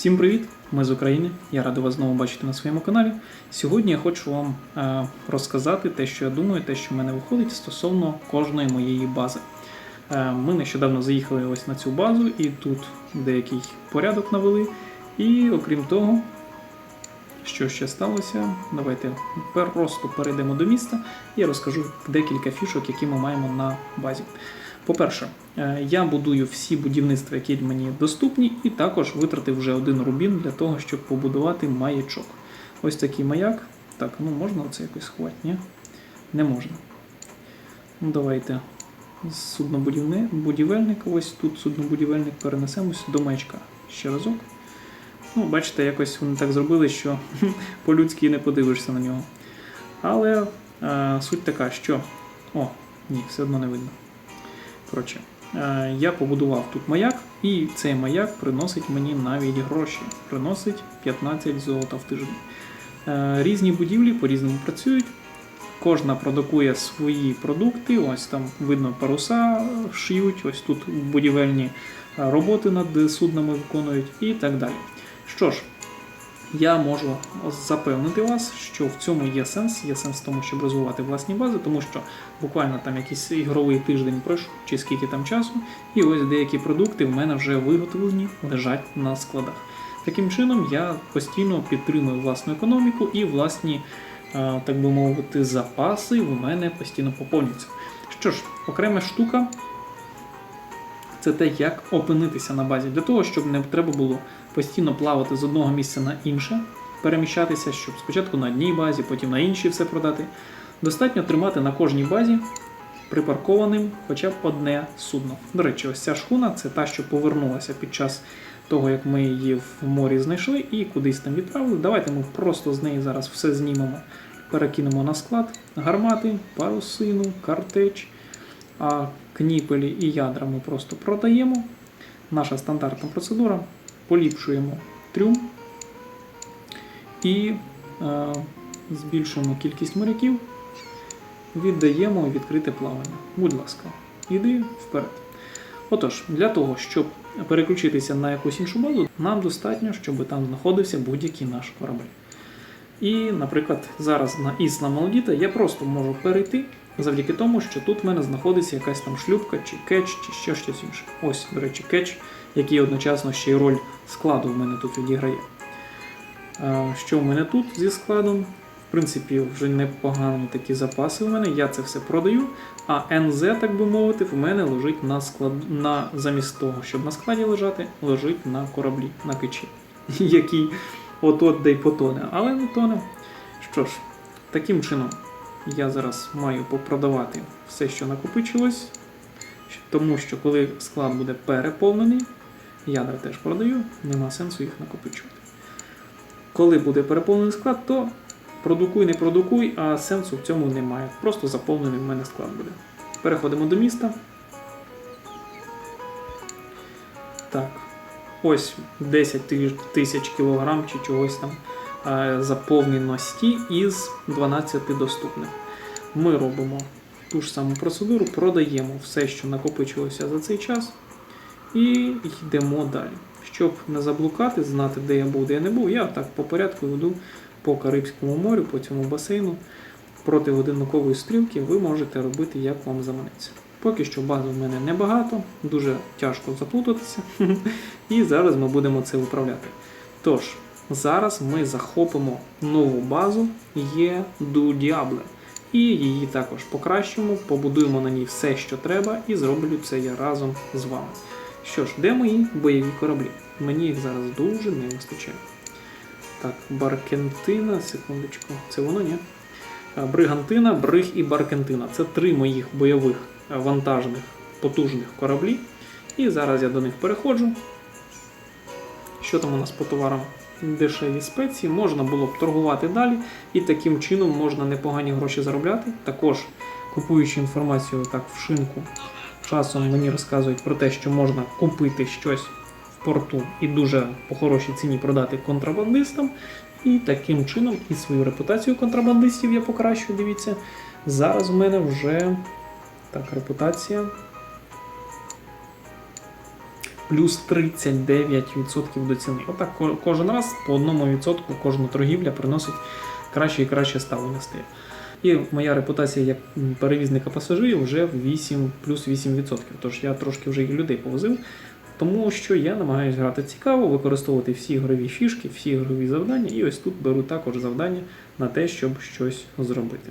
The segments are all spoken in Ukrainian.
Всім привіт! Ми з України. Я радий вас знову бачити на своєму каналі. Сьогодні я хочу вам е, розказати те, що я думаю, те, що в мене виходить стосовно кожної моєї бази. Е, ми нещодавно заїхали ось на цю базу, і тут деякий порядок навели. І окрім того, що ще сталося, давайте просто перейдемо до міста і я розкажу декілька фішок, які ми маємо на базі. По-перше, е, я будую всі будівництва, які мені доступні, і також витратив вже один рубін для того, щоб побудувати маячок. Ось такий маяк. Так, ну можна оце якось сховати, ні? Не можна. Ну, давайте будівельника, ось тут суднобудівельник перенесемось до маячка. Ще разок. Ну, бачите, якось вони так зробили, що по-людськи не подивишся на нього. Але е, суть така, що. О, ні, все одно не видно. Коротше, е, я побудував тут маяк, і цей маяк приносить мені навіть гроші. Приносить 15 золота в тиждень. Е, Різні будівлі по-різному працюють. Кожна продукує свої продукти. Ось там видно паруса е, шиють, ось тут будівельні роботи над суднами виконують і так далі. Що ж, я можу запевнити вас, що в цьому є сенс. Є сенс в тому, щоб розвивати власні бази, тому що буквально там якийсь ігровий тиждень пройшов, чи скільки там часу, і ось деякі продукти в мене вже виготовлені, лежать на складах. Таким чином, я постійно підтримую власну економіку і власні, е, так би мовити, запаси в мене постійно поповнюються. Що ж, окрема штука це те, як опинитися на базі, для того, щоб не треба було постійно плавати з одного місця на інше, переміщатися, щоб спочатку на одній базі, потім на іншій все продати. Достатньо тримати на кожній базі припаркованим хоча б одне судно. До речі, ось ця шхуна це та, що повернулася під час того, як ми її в морі знайшли і кудись там відправили. Давайте ми просто з неї зараз все знімемо, перекинемо на склад гармати, парусину, картеч, а кніпелі і ядра ми просто продаємо. Наша стандартна процедура. Поліпшуємо трюм і е, збільшуємо кількість моряків, віддаємо відкрите плавання. Будь ласка, іди вперед. Отож, для того, щоб переключитися на якусь іншу базу, нам достатньо, щоб там знаходився будь-який наш корабель. І, наприклад, зараз на Ісла Малдіта я просто можу перейти завдяки тому, що тут в мене знаходиться якась там шлюпка, чи кетч, чи ще щось інше. Ось, до речі, кетч, який одночасно ще й роль складу в мене тут відіграє. Що в мене тут зі складом? В принципі, вже непогані такі запаси в мене. Я це все продаю. А НЗ, так би мовити, в мене лежить на склад... на... замість того, щоб на складі лежати, лежить на кораблі, на кичі, який от-от де й потоне, але не тоне. Що ж, таким чином я зараз маю попродавати все, що накопичилось, тому що коли склад буде переповнений, ядра теж продаю, нема сенсу їх накопичувати. Коли буде переповнений склад, то продукуй, не продукуй, а сенсу в цьому немає. Просто заповнений в мене склад буде. Переходимо до міста. Так, ось 10 тисяч кілограм чи чогось там заповненості із 12 доступних. Ми робимо ту ж саму процедуру, продаємо все, що накопичилося за цей час, і йдемо далі. Щоб не заблукати, знати, де я був, де я не був, я так по порядку веду по Карибському морю, по цьому басейну. Проти годинникової стрілки ви можете робити, як вам заманеться. Поки що бази в мене небагато, дуже тяжко заплутатися. І зараз ми будемо це виправляти. Тож, зараз ми захопимо нову базу Є Ду Діабле. І її також покращимо, побудуємо на ній все, що треба, і зроблю це я разом з вами. Що ж, де мої бойові кораблі? Мені їх зараз дуже не вистачає. Так, Баркентина, секундочку, це воно, ні? Бригантина, Бриг і Баркентина. Це три моїх бойових е, вантажних потужних кораблі. І зараз я до них переходжу. Що там у нас по товарам? Дешеві спеції, можна було б торгувати далі, і таким чином можна непогані гроші заробляти. Також купуючи інформацію так в шинку, часом мені розказують про те, що можна купити щось в порту і дуже по хорошій ціні продати контрабандистам. І таким чином і свою репутацію контрабандистів я покращу. Дивіться, зараз в мене вже так, репутація плюс 39% до ціни. Отак кожен раз по одному відсотку кожна торгівля приносить краще і краще ставлення стає. І моя репутація як перевізника пасажирів вже в 8 плюс 8%. Тож я трошки вже і людей повозив, тому що я намагаюся грати цікаво, використовувати всі ігрові фішки, всі ігрові завдання, і ось тут беру також завдання на те, щоб щось зробити.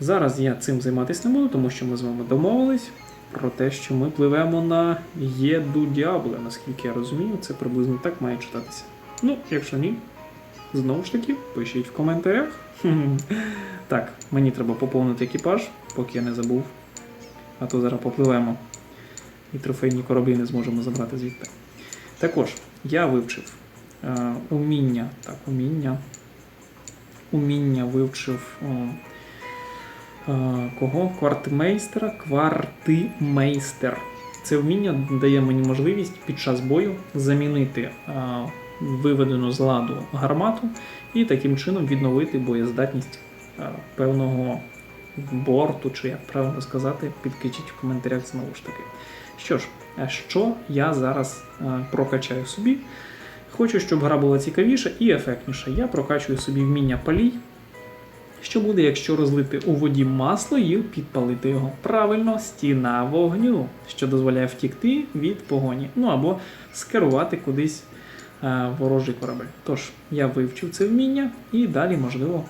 Зараз я цим займатися не буду, тому що ми з вами домовились про те, що ми пливемо на Єду Діабле, наскільки я розумію, це приблизно так має читатися. Ну, якщо ні, знову ж таки, пишіть в коментарях. Так, мені треба поповнити екіпаж, поки я не забув. А то зараз попливемо і трофейні кораблі не зможемо забрати звідти. Також я вивчив е, уміння. Так, уміння. Уміння вивчив. Кого? Квартмейстера. Квартимейстер. Це вміння дає мені можливість під час бою замінити виведену з ладу гармату і таким чином відновити боєздатність певного борту, чи як правильно сказати, підкачіть в коментарях знову ж таки. Що ж, що я зараз прокачаю собі? Хочу, щоб гра була цікавіша і ефектніша. Я прокачую собі вміння палій. Що буде, якщо розлити у воді масло і підпалити його? Правильно, стіна вогню, що дозволяє втікти від погоні, ну або скерувати кудись е, ворожий корабель. Тож, я вивчив це вміння і далі, можливо,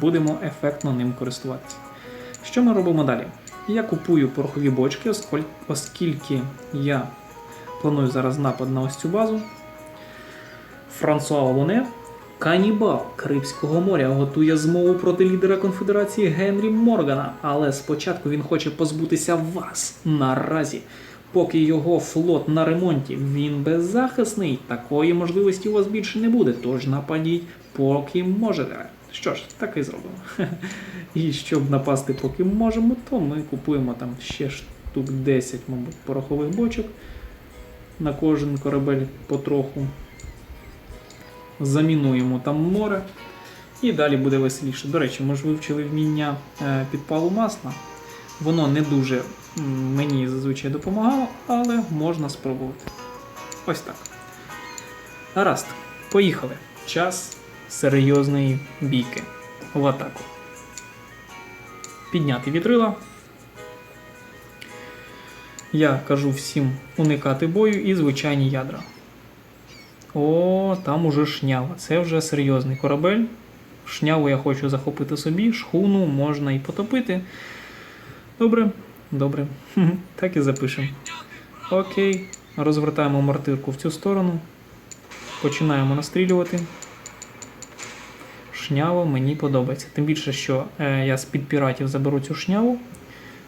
будемо ефектно ним користуватися. Що ми робимо далі? Я купую порохові бочки, оскільки я планую зараз напад на ось цю базу. Франсуа Олоне, канібал Карибського моря, готує змову проти лідера конфедерації Генрі Моргана. Але спочатку він хоче позбутися вас наразі. Поки його флот на ремонті, він беззахисний. Такої можливості у вас більше не буде. Тож нападіть, поки можете. Що ж, так і зробимо. І щоб напасти, поки можемо, то ми купуємо там ще штук 10, мабуть, порохових бочок на кожен корабель потроху. Замінуємо там море. І далі буде веселіше. До речі, ми ж вивчили вміння е, підпалу масла. Воно не дуже мені зазвичай допомагало, але можна спробувати. Ось так. Гаразд, поїхали. Час серйозної бійки. В атаку. Підняти вітрила. Я кажу всім уникати бою і звичайні ядра. О, там уже шнява. Це вже серйозний корабель. Шняву я хочу захопити собі, шхуну можна і потопити. Добре, добре. Так і запишемо. Окей. Розвертаємо мартирку в цю сторону. Починаємо настрілювати. Шнява мені подобається. Тим більше, що е, я з-під піратів заберу цю шняву.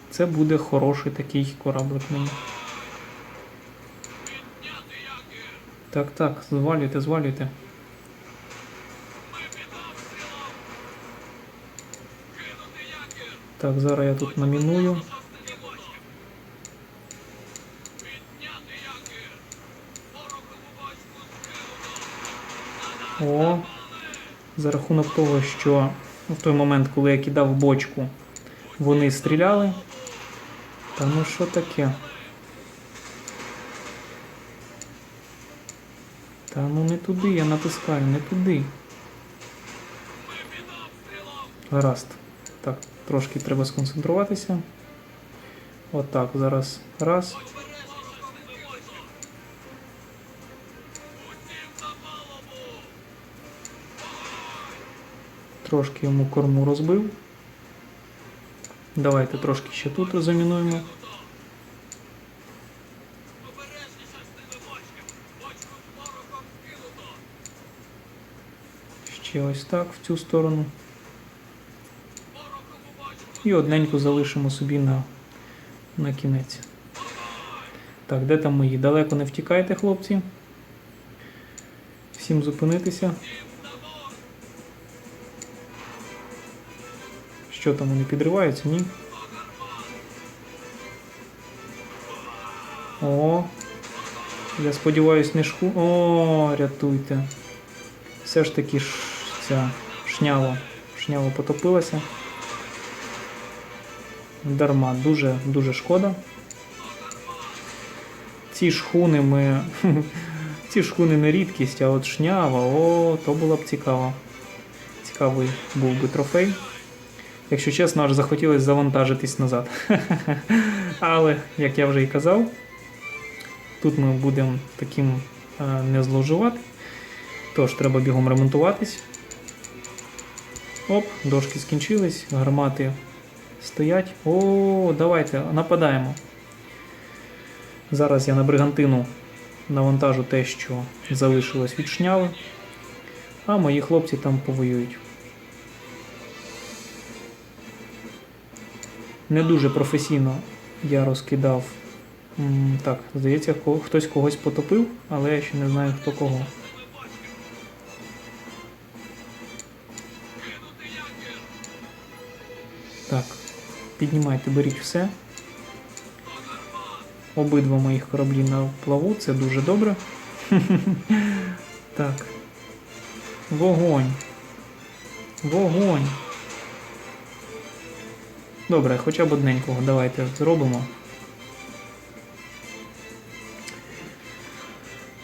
Це буде хороший такий кораблик мені. Так, так, звалюйте, звалюйте. Так, зараз я тут наміную. О, за рахунок того, що в той момент, коли я кидав бочку, вони стріляли. Та ну що таке? Та ну не туди, я натискаю, не туди. Гаразд. Так, трошки треба сконцентруватися. Отак, зараз раз. Трошки йому корму розбив. Давайте трошки ще тут замінуємо. Ще ось так в цю сторону. І одненьку залишимо собі на, на кінець. Так, де там мої? Далеко не втікайте, хлопці. Всім зупинитися. Що там вони підриваються? Ні. О. Я сподіваюсь, не шху. О, рятуйте. Все ж таки ш... ця шнява. Шнява потопилася. Дарма, дуже дуже шкода. ці шхуни ми. Ці шхуни не рідкість, а от шнява, о, то було б цікаво. Цікавий був би трофей. Якщо чесно, аж захотілося завантажитись назад. Але, як я вже і казав, тут ми будемо таким е, не зловживати. Тож треба бігом ремонтуватись. Оп, дошки скінчились, гармати стоять. О, давайте, нападаємо. Зараз я на бригантину навантажу те, що залишилось від шняви, а мої хлопці там повоюють. Не дуже професійно я розкидав. Так, здається, хтось когось потопив, але я ще не знаю хто кого. Піднімайте, беріть все. Обидва моїх кораблі на плаву, це дуже добре. Так. Вогонь. Вогонь. Добре, хоча б одненького давайте зробимо.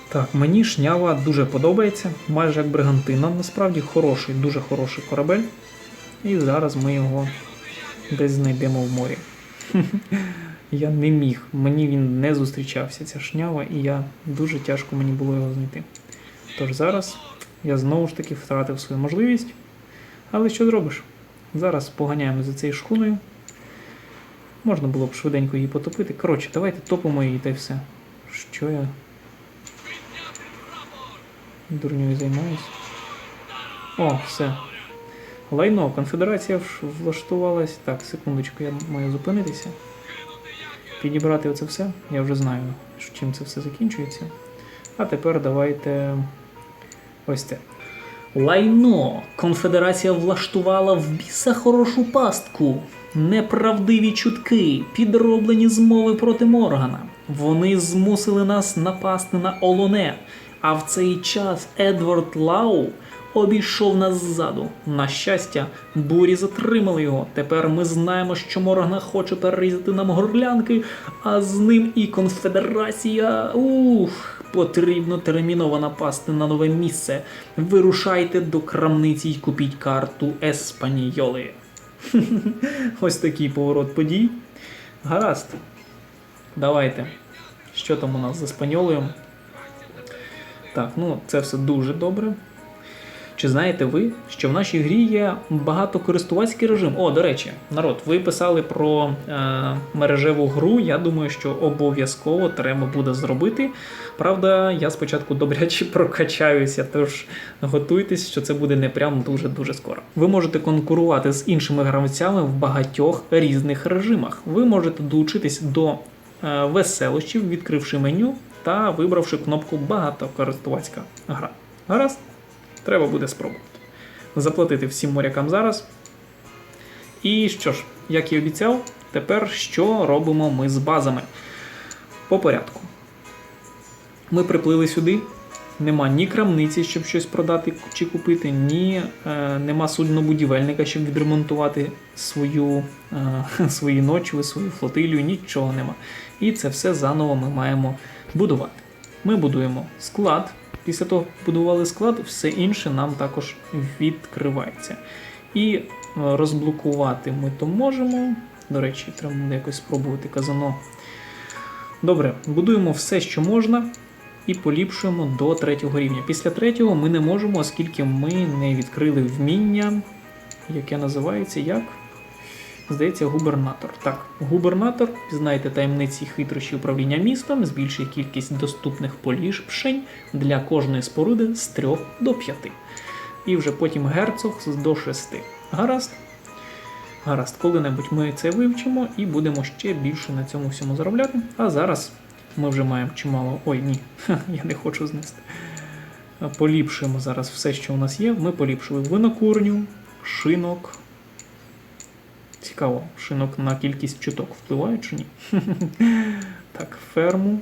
Так, мені шнява дуже подобається, майже як бригантина. Насправді хороший, дуже хороший корабель. І зараз ми його десь знайдемо в морі. Я не міг, мені він не зустрічався, ця шнява, і я дуже тяжко мені було його знайти. Тож зараз я знову ж таки втратив свою можливість. Але що зробиш? Зараз поганяємо за цією шхуною. Можна було б швиденько її потопити. Коротше, давайте топимо її та й все. Що я дурньою займаюсь? О, все. Лайно, конфедерація влаштувалась. Так, секундочку, я маю зупинитися. Підібрати оце все. Я вже знаю, чим це все закінчується. А тепер давайте ось це. Лайно. Конфедерація влаштувала в біса хорошу пастку. Неправдиві чутки, підроблені змови проти Моргана. Вони змусили нас напасти на Олоне. А в цей час Едвард Лау обійшов нас ззаду. На щастя, бурі затримали його. Тепер ми знаємо, що Моргана хоче перерізати нам горлянки, а з ним і конфедерація. Ух, потрібно терміново напасти на нове місце. Вирушайте до крамниці й купіть карту Еспанійоли. Ось такий поворот подій. Гаразд. Давайте. Що там у нас з Еспаньолою? Так, ну це все дуже добре. Чи знаєте ви, що в нашій грі є багатокористувацький режим? О, до речі, народ, ви писали про е, мережеву гру. Я думаю, що обов'язково треба буде зробити. Правда, я спочатку добряче прокачаюся, тож готуйтесь, що це буде не прям дуже-дуже скоро. Ви можете конкурувати з іншими гравцями в багатьох різних режимах. Ви можете долучитись до е, веселощів, відкривши меню та вибравши кнопку Багатокористувацька гра. Гаразд? Треба буде спробувати. Заплатити всім морякам зараз. І що ж, як і обіцяв, тепер що робимо ми з базами? По порядку. Ми приплили сюди. Нема ні крамниці, щоб щось продати чи купити, ні е, нема суднобудівельника, щоб відремонтувати свою, е, свої ночви, свою флотилію, нічого нема. І це все заново ми маємо будувати. Ми будуємо склад. Після того, як будували склад, все інше нам також відкривається. І е, розблокувати ми то можемо. До речі, треба якось спробувати казано. Добре, будуємо все, що можна, і поліпшуємо до третього рівня. Після третього ми не можемо, оскільки ми не відкрили вміння, яке називається як? Здається, губернатор. Так, губернатор, пізнайте таємниці хитрощі управління містом, збільшує кількість доступних поліпшень для кожної споруди з 3 до 5. І вже потім герцог до 6. Гаразд. Гаразд, коли-небудь ми це вивчимо і будемо ще більше на цьому всьому заробляти. А зараз ми вже маємо чимало. Ой, ні, я не хочу знести. Поліпшуємо зараз все, що у нас є. Ми поліпшили винокурню, шинок. Цікаво, шинок на кількість чуток впливає чи ні? так, ферму.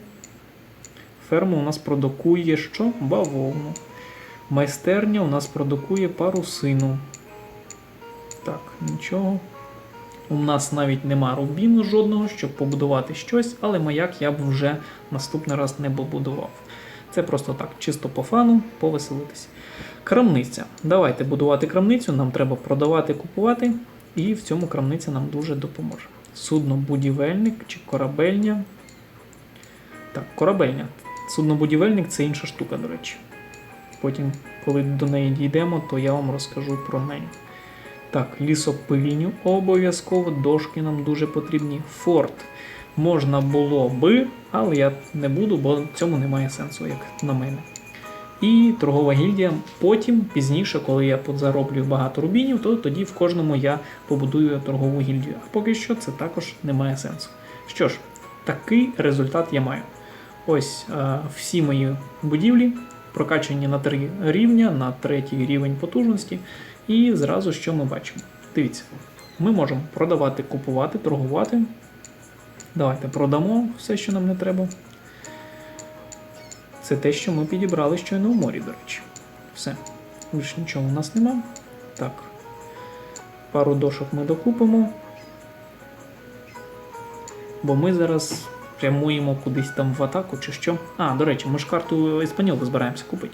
Ферма у нас продукує що? Бавовну. Майстерня у нас продукує парусину. Так, нічого. У нас навіть нема рубіну жодного, щоб побудувати щось, але маяк я б вже наступний раз не побудував. Це просто так, чисто по фану, повеселитись. Крамниця. Давайте будувати крамницю, нам треба продавати, купувати, і в цьому крамниця нам дуже допоможе. Суднобудівельник чи корабельня. Так, корабельня. Суднобудівельник це інша штука, до речі. Потім, коли до неї дійдемо, то я вам розкажу про неї. Так, лісопильню обов'язково, дошки нам дуже потрібні. Форт можна було би, але я не буду, бо в цьому немає сенсу, як на мене. І торгова гільдія потім, пізніше, коли я зароблю багато рубінів, то тоді в кожному я побудую торгову гільдію. А поки що це також не має сенсу. Що ж, такий результат я маю. Ось е, всі мої будівлі прокачані на три рівня, на третій рівень потужності. І зразу що ми бачимо? Дивіться, ми можемо продавати, купувати, торгувати. Давайте продамо все, що нам не треба. Це те, що ми підібрали щойно в морі, до речі. Все. Більше нічого у нас нема. Так. Пару дошок ми докупимо. Бо ми зараз прямуємо кудись там в атаку чи що. А, до речі, ми ж карту Еспаньолу збираємося купити.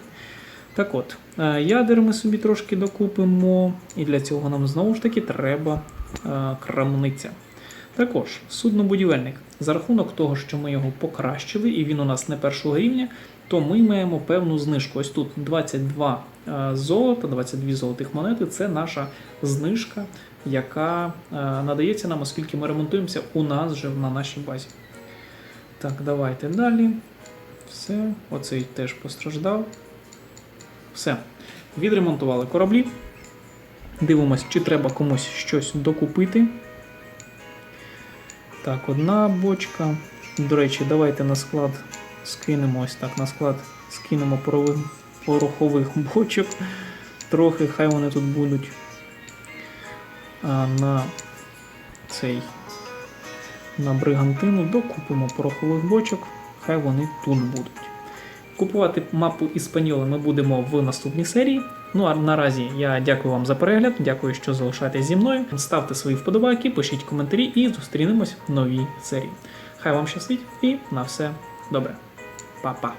Так от, е, ядер ми собі трошки докупимо, і для цього нам знову ж таки треба е, крамниця. Також суднобудівельник. За рахунок того, що ми його покращили, і він у нас не першого рівня, то ми маємо певну знижку. Ось тут 22 е, золота, 22 золотих монети це наша знижка, яка е, надається нам, оскільки ми ремонтуємося у нас же на нашій базі. Так, давайте далі. Все, оцей теж постраждав. Все. Відремонтували кораблі. Дивимось, чи треба комусь щось докупити. Так, одна бочка. До речі, давайте на склад скинемо ось так, на склад скинемо порохових бочок. Трохи, хай вони тут будуть. А на цей на бригантину докупимо порохових бочок, хай вони тут будуть. Купувати мапу Іспаньоли ми будемо в наступній серії. Ну а наразі я дякую вам за перегляд, дякую, що залишаєтесь зі мною. Ставте свої вподобайки, пишіть коментарі і зустрінемось в новій серії. Хай вам щастить і на все добре. Па-па!